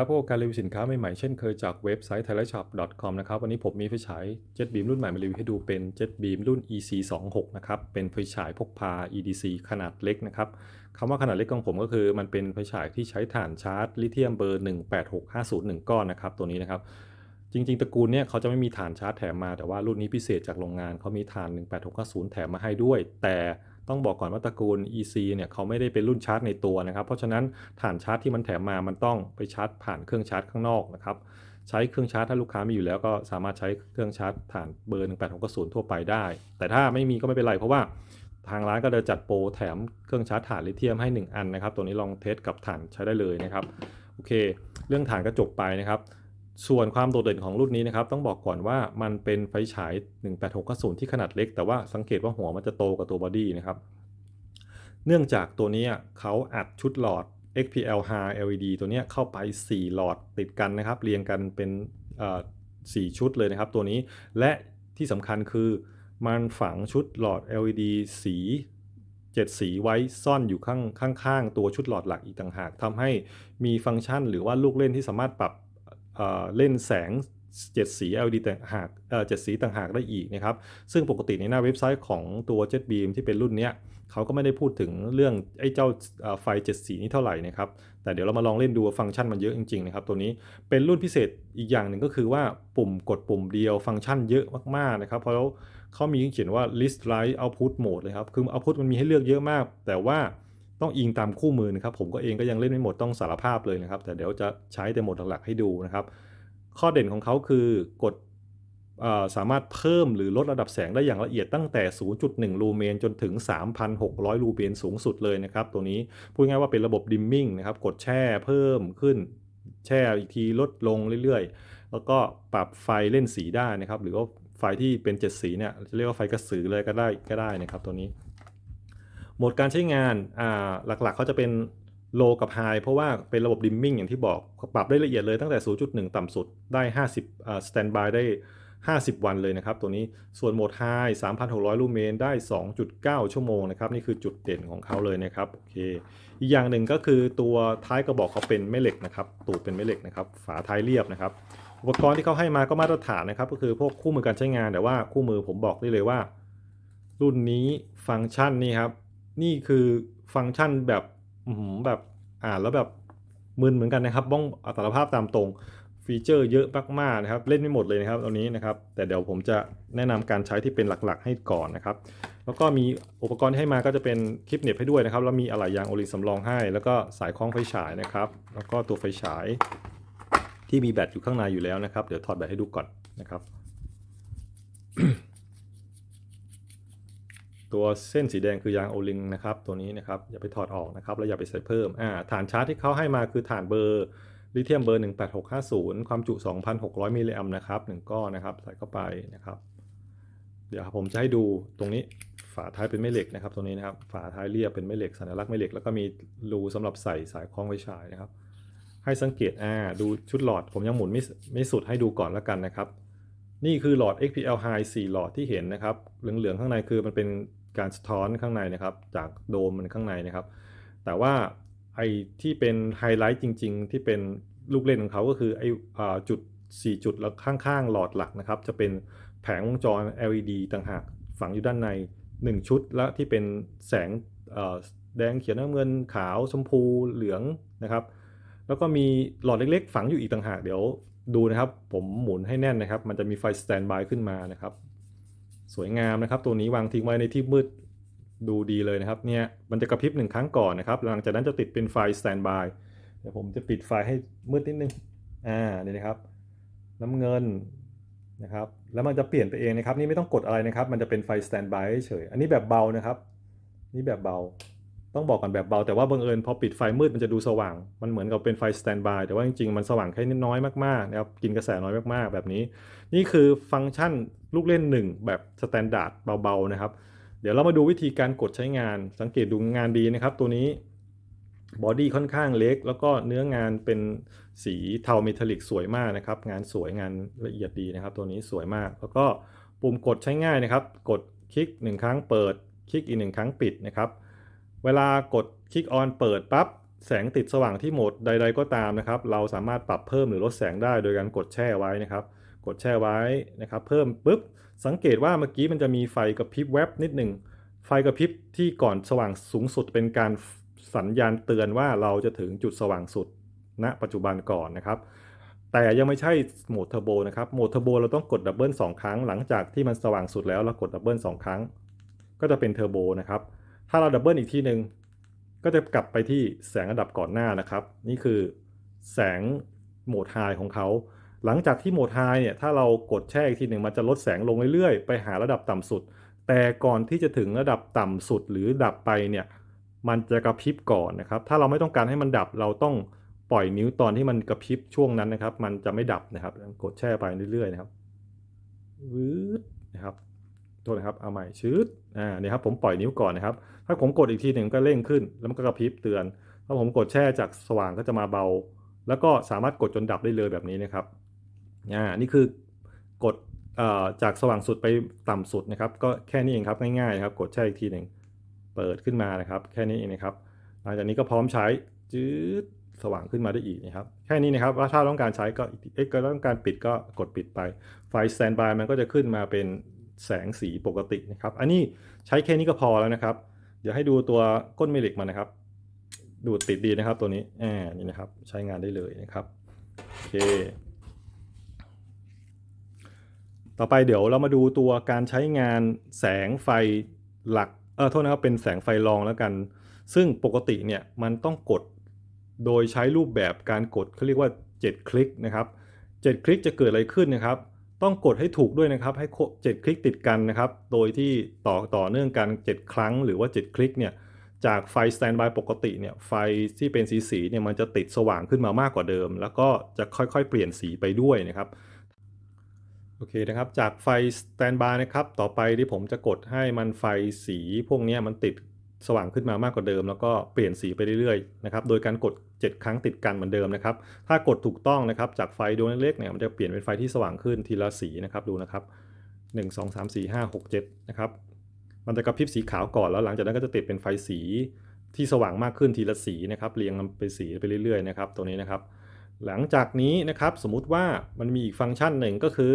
ครับพวกการรีวิวสินค้าใหม่ๆ เช่นเคยจากเว็บไซต์ thailandshop.com นะครับ วันนี้ผมมีไฟฉาย Jet Beam รุ่นใหม่มารีวิวให้ดูเป็น Jet Beam รุ่น EC26 นะครับ เป็นไฟฉายพกพา EDC ขนาดเล็กนะครับคำว่าขนาดเล็กของผมก็คือมันเป็นไฟฉายที่ใช้ฐานชาร์จลิเธียมเบอร์ 186501 ก้อนนะครับตัวนี้นะครับจริงๆตระกูลเนี่ยเขาจะไม่มีฐานชาร์จแถมมาแต่ว่ารุ่นนี้พิเศษจากโรงงานเขามีฐาน 18650แถมมาให้ด้วย แต่ ต้องบอกก่อนว่าตระกูล EC เนี่ยเขาไม่ได้เป็นรุ่นชาร์จในตัวนะครับ เพราะฉะนั้นฐานชาร์จที่มันแถมมามันต้องไปชาร์จผ่านเครื่องชาร์จข้างนอกนะครับใช้เครื่องชาร์จถ้าลูกค้ามีอยู่แล้วก็สามารถใช้เครื่องชาร์จฐานเบอร์ 1860ทั่วไปได้ แต่ถ้าไม่มีก็ไม่เป็นไรเพราะว่าทางร้านก็จะจัดโปรแถมเครื่องชาร์จฐานลิเธียมให้ 1 อันนะครับ ตัวนี้ลองเทสกับฐานใช้ได้เลยนะครับ โอเค เรื่องฐานก็จบไปนะครับ ส่วนความโดดเด่นของรุ่นนี้นะครับ ต้องบอกก่อนว่ามันเป็นไฟฉาย 18690 ที่ขนาดเล็ก แต่ว่าสังเกตว่าหัวมันจะโตกว่าตัวบอดี้นะครับ เนื่องจากตัวนี้เขาอัดชุดหลอด XPL High LED ตัวนี้เข้าไป 4 หลอดติดกันนะครับ เรียงกันเป็นสี่ชุดเลยนะครับตัวนี้ และที่สำคัญคือมันฝังชุดหลอด LED สี 7 สีไว้ซ่อนอยู่ข้างข้างๆ ตัวชุดหลอดหลักอีกต่างหากทำให้มีฟังก์ชัน หรือว่าลูกเล่นที่สามารถปรับ เล่นแสง7สี LED ต่างหากเจ็ดสีต่างหากได้อีกนะครับ ซึ่งปกติในหน้าเว็บไซต์ของตัว JetBeam ที่เป็นรุ่นนี้เขาก็ไม่ได้พูดถึงเรื่องไอ้เจ้าไฟ7สีนี้เท่าไหร่นะครับ แต่เดี๋ยวเรามาลองเล่นดูฟังก์ชันมันเยอะจริงๆนะครับตัวนี้เป็นรุ่นพิเศษอีกอย่างหนึ่งก็คือว่าปุ่มกดปุ่มเดียวฟังก์ชันเยอะมากๆนะครับเพราะเขามีเขียนว่า list write output mode เลยครับคือ output มันมีให้เลือกเยอะมาก แต่ว่า ต้องอิงตามคู่มือนะครับ ผมก็เองก็ยังเล่นไม่หมดต้องสารภาพเลยนะครับ แต่เดี๋ยวจะใช้แต่หมดหลักๆให้ดูนะครับ ข้อเด่นของเขาคือกดสามารถเพิ่มหรือลดระดับแสงได้อย่างละเอียดตั้งแต่ 0.1 ลูเมนจนถึง 3,600 ลูเมนสูงสุดเลยนะครับ ตัวนี้พูดง่ายว่าเป็นระบบดิมมิ่งนะครับ กดแช่เพิ่มขึ้น แช่อีกทีลดลงเรื่อยๆ แล้วก็ปรับไฟเล่นสีได้นะครับ หรือว่าไฟที่เป็น 7 สีเนี่ยเรียกว่าไฟกระสือเลยก็ได้ก็ได้นะครับตัวนี้ หมดการใช้งานหลักๆเขาจะเป็นโลกับไฮเพราะว่าเป็นระบบดิมมิ่งอย่างที่บอกปรับได้ละเอียดเลยตั้งแต่ 0.1 ต่ำสุดได้ 50สแตนบายได้ 50 วันเลยนะครับ ตัวนี้ส่วนโหมดไฮ3,600 ลูเมนได้ 2.9 ชั่วโมงนะครับ นี่คือจุดเด่นของเขาเลยนะครับโอเคอีกอย่างหนึ่งก็คือตัวท้ายกระบอกเขาเป็นแม่เหล็กนะครับตูดเป็นแม่เหล็กนะครับฝาท้ายเรียบนะครับอุปกรณ์ที่เขาให้มาก็มาตรฐานนะครับ ก็คือพวกคู่มือการใช้งานแต่ว่าคู่มือผมบอกได้เลยว่า รุ่นนี้ฟังก์ชันนี่ครับ นี่คือฟังก์ชันแบบแบบอ่านแล้วแบบมึนเหมือนกันนะครับบ้องอัตราภาพตามตรงฟีเจอร์เยอะมากๆนะครับ เล่นไม่หมดเลยนะครับตอนนี้นะครับ แต่เดี๋ยวผมจะแนะนำการใช้ที่เป็นหลักๆ ให้ก่อนนะครับ แล้วก็มีอุปกรณ์ที่ให้มาก็จะเป็นคลิปเน็บให้ด้วยนะครับ แล้วมีอะไหล่ยางโอลิสำรองให้ แล้วก็สายคล้องไฟฉายนะครับ แล้วก็ตัวไฟฉาย ที่มีแบตอยู่ข้างในอยู่แล้วนะครับ เดี๋ยวถอดแบตให้ดูก่อนนะครับ ตัวเส้นสีแดงคือยางโอลิงนะครับ ตัวนี้นะครับ อย่าไปถอดออกนะครับ แล้วอย่าไปใส่เพิ่มอ่าฐานชาร์จที่เขาให้มาคือฐานเบอร์ลิเธียมเบอร์ 18650 ความจุ 2,600 มิลลิแอมนะครับ 1 ก้อนนะครับ ใส่เข้าไปนะครับ เดี๋ยวผมจะให้ดูตรงนี้ฝาท้ายเป็นแม่เหล็กนะครับตรงนี้นะครับ ฝาท้ายเรียบเป็นแม่เหล็กสัญลักษณ์แม่เหล็ก แล้วก็มีรูสำหรับใส่สายคล้องไฟฉายนะครับ ให้สังเกตอ่าดูชุดหลอด ผมยังหมุนไม่ไม่สุดให้ดูก่อนแล้วกันนะครับ นี่คือหลอด XPL High 4 หลอดที่เห็นนะครับ เหลืองๆข้างในคือมันเป็น การสะท้อนข้างในนะครับ จากโดมมันข้างในนะครับ แต่ว่าไอ้ที่เป็นไฮไลท์จริง ๆ ที่เป็นลูกเล่นของเขาก็คือไอ้จุด 4 จุดแล้วข้างๆ หลอดหลักนะครับ จะเป็นแผงวงจร LED ต่างหากฝังอยู่ด้านใน 1 ชุด และที่เป็นแสงแดงเขียวน้ำเงินขาวชมพูเหลืองนะครับ แล้วก็มีหลอดเล็กๆ ฝังอยู่อีกต่างหากเดี๋ยวดูนะครับ ผมหมุนให้แน่นนะครับ มันจะมีไฟสแตนบายขึ้นมานะครับ สวยงามนะครับตัวนี้วางทิ้งไว้ในที่มืดดูดีเลยนะครับเนี่ยมันจะกระพริบหนึ่งครั้งก่อนนะครับ หลังจากนั้นจะติดเป็นไฟสแตนบายเดี๋ยวผมจะปิดไฟให้มืดนิดนึงอ่านี่นะครับ น้ำเงินนะครับแล้วมันจะเปลี่ยนไปเองนะครับ นี่ไม่ต้องกดอะไรนะครับ มันจะเป็นไฟสแตนบายเฉยอันนี้แบบเบานะครับ นี่แบบเบา ต้องบอกก่อนแบบเบา แต่ว่าบังเอิญพอปิดไฟมืดมันจะดูสว่าง มันเหมือนกับเป็นไฟสแตนบายแต่ว่าจริงๆมันสว่างแค่นิดน้อยมากๆนะครับกินกระแสน้อยมากๆแบบนี้ นี่คือฟังก์ชัน ลูกเล่น 1 แบบสแตนดาร์ดเบาๆนะครับ เดี๋ยวเรามาดูวิธีการกดใช้งาน สังเกตดูงานดีนะครับ ตัวนี้บอดี้ค่อนข้างเล็ก แล้วก็เนื้องานเป็นสีเทาเมทัลลิกสวยมากนะครับ งานสวยงานละเอียดดีนะครับ ตัวนี้สวยมาก แล้วก็ปุ่มกดใช้ง่ายนะครับ กดคลิก 1 ครั้งเปิด คลิกอีก 1 ครั้งปิดนะครับ เวลากดคลิกออนเปิดปั๊บแสงติดสว่างที่โหมดใด ๆ ก็ตามนะครับ เราสามารถปรับเพิ่มหรือลดแสงได้โดยการกดแช่ไว้นะครับ กดแช่ไว้นะครับเพิ่มปุ๊บสังเกตว่าเมื่อกี้มันจะมีไฟกระพริบแวบนิดหนึ่งไฟกระพริบที่ก่อนสว่างสูงสุดเป็นการสัญญาณเตือนว่าเราจะถึงจุดสว่างสุดณปัจจุบันก่อนนะครับ แต่ยังไม่ใช่โหมดเทอร์โบนะครับโหมดเทอร์โบเราต้องกดดับเบิลสองครั้งหลังจากที่มันสว่างสุดแล้วเรากดดับเบิลสองครั้ง ก็จะเป็นเทอร์โบนะครับถ้าเราดับเบิลอีกทีหนึ่งก็จะกลับไปที่แสงระดับก่อนหน้านะครับ นี่คือแสงโหมดไฮของเขา หลังจากที่โหมดไฮเนี่ยถ้าเรากดแช่อีกทีหนึ่งมันจะลดแสงลงเรื่อยๆ ไปหาระดับต่ำสุด แต่ก่อนที่จะถึงระดับต่ำสุดหรือดับไปเนี่ยมันจะกระพริบก่อนนะครับ ถ้าเราไม่ต้องการให้มันดับเราต้องปล่อยนิ้วตอนที่มันกระพริบช่วงนั้นนะครับ มันจะไม่ดับนะครับ กดแช่ไปเรื่อยๆนะครับวืดนะครับโทษนะครับเอาใหม่ชืดอ่าเนี่ยครับผมปล่อยนิ้วก่อนนะครับ ถ้าผมกดอีกทีหนึ่งก็เร่งขึ้น แล้วมันก็กระพริบเตือนถ้าผมกดแช่จากสว่างก็จะมาเบา แล้วก็สามารถกดจนดับได้เลยแบบนี้นะครับ อ่านี่คือกดจากสว่างสุดไปต่ำสุดนะครับ ก็แค่นี้เองครับง่ายๆนะครับ กดแช่อีกทีหนึ่งเปิดขึ้นมานะครับ แค่นี้เองนะครับ หลังจากนี้ก็พร้อมใช้จืดสว่างขึ้นมาได้อีกนะครับ แค่นี้นะครับว่าถ้าต้องการใช้ก็เอ๊ะก็ต้องการปิดก็กดปิดไป ไฟสแตนบายมันก็จะขึ้นมาเป็นแสงสีปกตินะครับ อันนี้ใช้แค่นี้ก็พอแล้วนะครับ เดี๋ยวให้ดูตัวก้นเมลิกมันนะครับ ดูติดดีนะครับตัวนี้อ่านี่นะครับ ใช้งานได้เลยนะครับ โอเค ต่อไปเดี๋ยวเรามาดูตัวการใช้งานแสงไฟหลัก เออโทษนะครับเป็นแสงไฟรองแล้วกัน ซึ่งปกติเนี่ยมันต้องกดโดยใช้รูปแบบการกดเขาเรียกว่า 7 คลิกนะครับ 7 คลิกจะเกิดอะไรขึ้นนะครับ ต้องกดให้ถูกด้วยนะครับ ให้7คลิกติดกันนะครับ โดยที่ต่อต่อเนื่องกัน 7 ครั้งหรือว่า 7 คลิกเนี่ยจากไฟสแตนบายปกติเนี่ยไฟที่เป็นสีสีเนี่ยมันจะติดสว่างขึ้นมามากกว่าเดิม แล้วก็จะค่อยๆ เปลี่ยนสีไปด้วยนะครับ โอเคนะครับ จากไฟสแตนบายนะครับ ต่อไปที่ผมจะกดให้มันไฟสีพวกนี้มันติดสว่างขึ้นมามากกว่าเดิม แล้วก็เปลี่ยนสีไปเรื่อยๆนะครับ โดยการกด 7 ครั้งติดกันเหมือนเดิมนะครับ ถ้ากดถูกต้องนะครับ จากไฟดวงเล็กๆเนี่ยมันจะเปลี่ยนเป็นไฟที่สว่างขึ้นทีละสีนะครับ ดูนะครับ 1 2 3 4 5 6 7 นะครับ มันจะกระพริบสีขาวก่อนแล้วหลังจากนั้นก็จะติดเป็นไฟสีที่สว่างมากขึ้นทีละสีนะครับเรียงกันเป็นสีไปเรื่อยๆนะครับตัวนี้นะครับ หลังจากนี้นะครับสมมุติว่ามันมีอีกฟังก์ชันหนึ่งก็คือ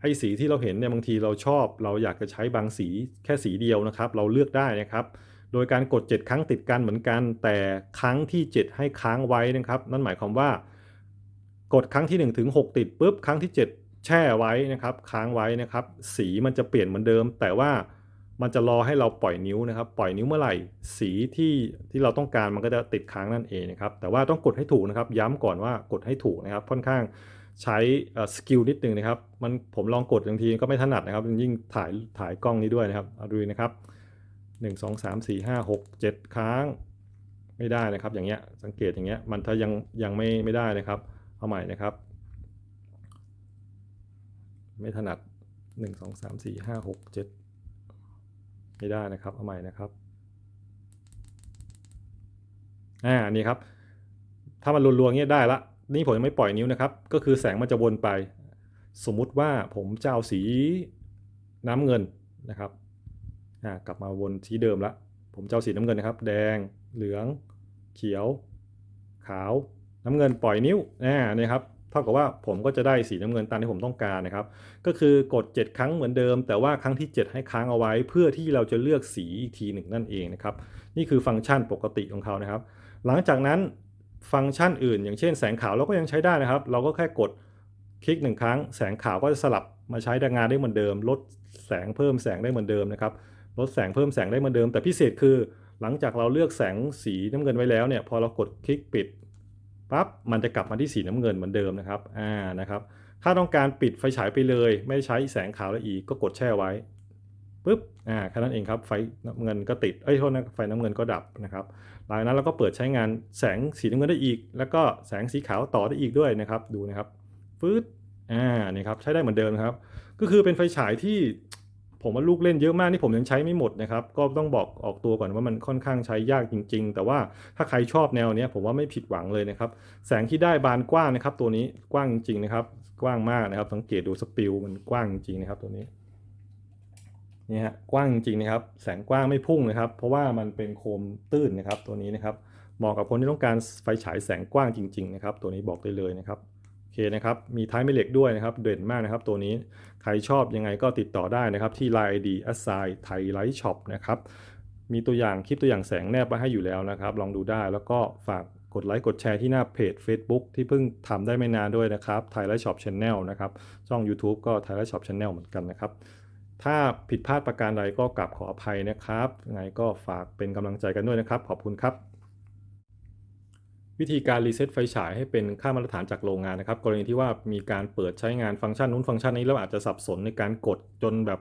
ไอ้สีที่เราเห็นเนี่ยบางทีเราชอบ เราอยากจะใช้บางสีแค่สีเดียวนะครับ เราเลือกได้นะครับ โดยการกด 7 ครั้งติดกันเหมือนกัน แต่ครั้งที่ 7 ให้ค้างไว้นะครับ นั่นหมายความว่า กดครั้งที่1ถึง6ติดปุ๊บครั้งที่ 7 แช่ไว้นะครับ ค้างไว้นะครับ สีมันจะเปลี่ยนเหมือนเดิม แต่ว่ามันจะรอให้เราปล่อยนิ้วนะครับ ปล่อยนิ้วเมื่อไหร่สีที่ที่เราต้องการมันก็จะติดค้างนั่นเองนะครับแต่ว่าต้องกดให้ถูกนะครับ ย้ำก่อนว่ากดให้ถูกนะครับค่อนข้าง ใช้สกิลนิดนึงนะครับ มันผมลองกดบางทีก็ไม่ถนัดนะครับ ยิ่งถ่ายถ่ายกล้องนี้ด้วยนะครับเอาดูนะครับ 1 2 3 4 5 6 7ครั้งไม่ได้นะครับ อย่างเงี้ยสังเกตอย่างเงี้ยมันถ้ายังยังไม่ไม่ได้นะครับ เอาใหม่นะครับ ไม่ถนัด 1 2 3 4 5 6 7 ไม่ได้นะครับ เอาใหม่นะครับอ่านี่ครับ ถ้ามันรัวๆเงี้ยได้ละ นี่ผมยังไม่ปล่อยนิ้วนะครับ ก็คือแสงมันจะวนไป สมมุติว่าผมจะเอาสีน้ำเงินนะครับอ่ากลับมาวนที่เดิมละ ผมจะเอาสีน้ำเงินนะครับ แดง เหลือง เขียว ขาว น้ำเงินปล่อยนิ้วอ่านี่ครับเท่ากับว่าผมก็จะได้สีน้ำเงินตามที่ผมต้องการนะครับ ก็คือกด 7 ครั้งเหมือนเดิม แต่ว่าครั้งที่ 7 ให้ค้างเอาไว้ เพื่อที่เราจะเลือกสีอีกทีหนึ่งนั่นเองนะครับ นี่คือฟังก์ชันปกติของเขานะครับ หลังจากนั้น ฟังก์ชันอื่น อย่างเช่นแสงขาวเราก็ยังใช้ได้นะครับ เราก็แค่กดคลิกหนึ่งครั้ง แสงขาวก็จะสลับมาใช้งานได้เหมือนเดิม ลดแสงเพิ่มแสงได้เหมือนเดิมนะครับลดแสงเพิ่มแสงได้เหมือนเดิม แต่พิเศษคือ หลังจากเราเลือกแสงสีน้ำเงินไว้แล้วเนี่ยพอเรากดคลิกปิดปั๊บมันจะกลับมาที่สีน้ำเงินเหมือนเดิมนะครับอ่านะครับถ้าต้องการปิดไฟฉายไปเลย ไม่ใช้แสงขาวแล้วอีกก็กดแช่ไว้ ปุ๊บอ่าแค่นั้นเองครับไฟน้ำเงินก็ติดเอ้ยโทษนะไฟน้ำเงินก็ดับนะครับหลังจากนั้นเราก็เปิดใช้งานแสงสีน้ำเงินได้อีก แล้วก็แสงสีขาวต่อได้อีกด้วยนะครับดูนะครับฟืดอ่านี่ครับใช้ได้เหมือนเดิมครับ ก็คือเป็นไฟฉายที่ผมว่าลูกเล่นเยอะมากที่ผมยังใช้ไม่หมดนะครับ ก็ต้องบอกออกตัวก่อนว่ามันค่อนข้างใช้ยากจริง ๆ แต่ว่าถ้าใครชอบแนวเนี้ยผมว่าไม่ผิดหวังเลยนะครับ แสงที่ได้บานกว้างนะครับ ตัวนี้กว้างจริงๆนะครับ กว้างมากนะครับ สังเกตดูสปิลมันกว้างจริงๆนะครับตัวนี้ นี่ฮะกว้างจริงๆนะครับ แสงกว้างไม่พุ่งนะครับ เพราะว่ามันเป็นโคมตื้นนะครับ ตัวนี้นะครับเหมาะกับคนที่ต้องการไฟฉายแสงกว้างจริง ๆ นะครับ ตัวนี้บอกได้เลยนะครับโอเคนะครับมีท้ายแม่เหล็กด้วยนะครับ เด่นมากนะครับ ตัวนี้ใครชอบยังไงก็ติดต่อได้นะครับที่ Line ID a s i g n Thai Light Shop นะครับมีตัวอย่างคลิปตัวอย่างแสงแนบไว้ให้อยู่แล้วนะครับ ลองดูได้แล้วก็ฝากกดไลค์กดแชร์ที่หน้าเพจ Facebook ที่เพิ่งทำได้ไม่นานด้วยนะครับ Thai Light Shop Channel นะครับช่อง YouTube ก็ Thai Light Shop Channel เหมือนกันนะครับ ถ้าผิดพลาดประการใดก็กลับขออภัยนะครับยังไงก็ฝากเป็นกำลังใจกันด้วยนะครับ ขอบคุณครับ วิธีการรีเซ็ตไฟฉายให้เป็นค่ามาตรฐานจากโรงงานนะครับ กรณีที่ว่ามีการเปิดใช้งานฟังก์ชันนู้นฟังก์ชันนี้แล้วอาจจะสับสนในการกดจนแบบ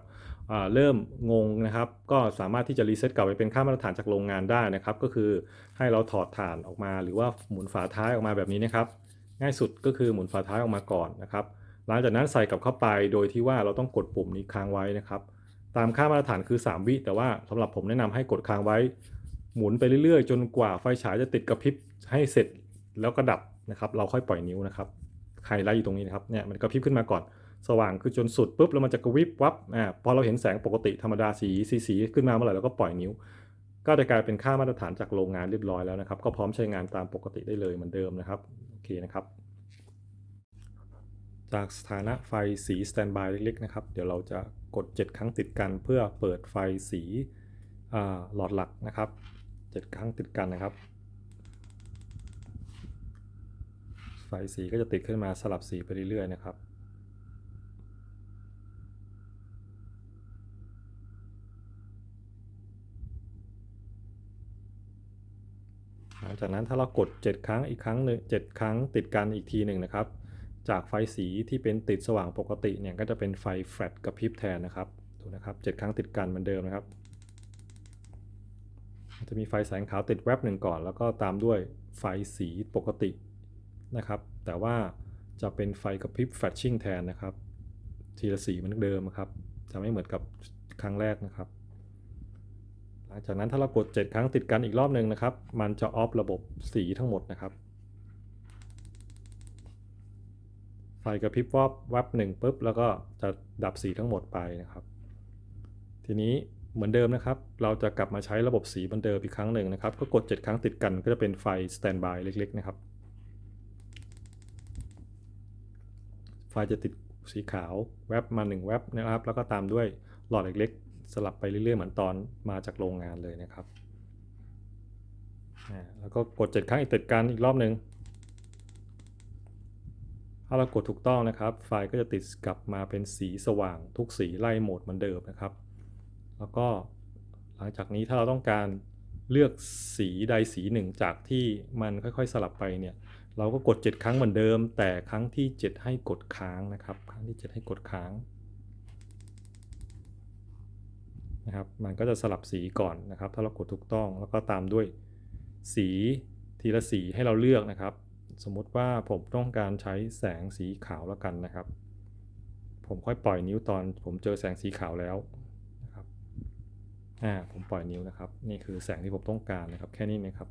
เริ่มงงนะครับ ก็สามารถที่จะรีเซ็ตกลับไปเป็นค่ามาตรฐานจากโรงงานได้นะครับ ก็คือให้เราถอดฐานออกมา หรือว่าหมุนฝาท้ายออกมาแบบนี้นะครับ ง่ายสุดก็คือหมุนฝาท้ายออกมาก่อนนะครับ หลังจากนั้นใส่กลับเข้าไปโดยที่ว่าเราต้องกดปุ่มนี้ค้างไว้นะครับ ตามค่ามาตรฐานคือ 3 วิ แต่ว่าสำหรับผมแนะนำให้กดค้างไว้ หมุนไปเรื่อยๆ จนกว่าไฟฉายจะติดกระพริบให้เสร็จแล้วก็ดับนะครับ เราค่อยปล่อยนิ้วนะครับไฮไลท์อยู่ตรงนี้นะครับเนี่ยมันกระพริบขึ้นมาก่อนสว่างคือจนสุดปุ๊บแล้วมันจะกระวิบวับอ่าพอเราเห็นแสงปกติธรรมดาสีสีสีขึ้นมาเมื่อไหร่เราก็ปล่อยนิ้ว ก็จะกลายเป็นค่ามาตรฐานจากโรงงานเรียบร้อยแล้วนะครับ ก็พร้อมใช้งานตามปกติได้เลยเหมือนเดิมนะครับโอเคนะครับ จากสถานะไฟสีสแตนบายเล็กๆนะครับ เดี๋ยวเราจะกด 7 ครั้งติดกันเพื่อเปิดไฟสีหลอดหลักนะครับ 7 ครั้งติดกันนะครับ ไฟสีก็จะติดขึ้นมาสลับสีไปเรื่อยๆนะครับหลังจากนั้นถ้าเรากด 7 ครั้งอีกครั้งหนึ่ง7ครั้งติดกันอีกทีหนึ่งนะครับ จากไฟสีที่เป็นติดสว่างปกติเนี่ยก็จะเป็นไฟแฟลชกระพริบแทนนะครับดูนะครับ7ครั้งติดกันเหมือนเดิมนะครับ จะมีไฟแสงขาวติดแวบหนึ่งก่อน แล้วก็ตามด้วยไฟสีปกตินะครับ แต่ว่าจะเป็นไฟกระพริบแฟลชชิ่งแทนนะครับ ทีละสีเหมือนเดิมครับจะไม่เหมือนกับครั้งแรกนะครับ หลังจากนั้นถ้าเรากด 7 ครั้งติดกันอีกรอบหนึ่งนะครับ มันจะออฟระบบสีทั้งหมดนะครับ ไฟกระพริบวับวับหนึ่งปุ๊บแล้วก็จะดับสีทั้งหมดไปนะครับ ทีนี้เหมือนเดิมนะครับ เราจะกลับมาใช้ระบบสีเหมือนเดิมอีกครั้งหนึ่งนะครับ ก็กด 7 ครั้งติดกันก็จะเป็นไฟสแตนบายเล็ก ๆ นะครับ ไฟจะติดสีขาวแวบมา 1 แวบนะครับ แล้วก็ตามด้วยหลอดเล็ก ๆ สลับไปเรื่อย ๆ เหมือนตอนมาจากโรงงานเลยนะครับแล้วก็กด 7 ครั้งอีกติดกันอีกรอบหนึ่ง ถ้าเรากดถูกต้องนะครับ ไฟก็จะติดกลับมาเป็นสีสว่าง ทุกสีไล่โหมดเหมือนเดิมนะครับ แล้วก็หลังจากนี้ถ้าเราต้องการเลือกสีใดสีหนึ่งจากที่มันค่อยๆสลับไปเนี่ย เราก็กด 7 ครั้งเหมือนเดิม แต่ครั้งที่ 7 ให้กดค้างนะครับ ครั้งที่ 7 ให้กดค้างนะครับ มันก็จะสลับสีก่อนนะครับ ถ้าเรากดถูกต้องแล้วก็ตามด้วยสีทีละสีให้เราเลือกนะครับ สมมุติว่าผมต้องการใช้แสงสีขาวแล้วกันนะครับ ผมค่อยปล่อยนิ้วตอนผมเจอแสงสีขาวแล้วนะครับอ่าผมปล่อยนิ้วนะครับ นี่คือแสงที่ผมต้องการนะครับ แค่นี้นะครับ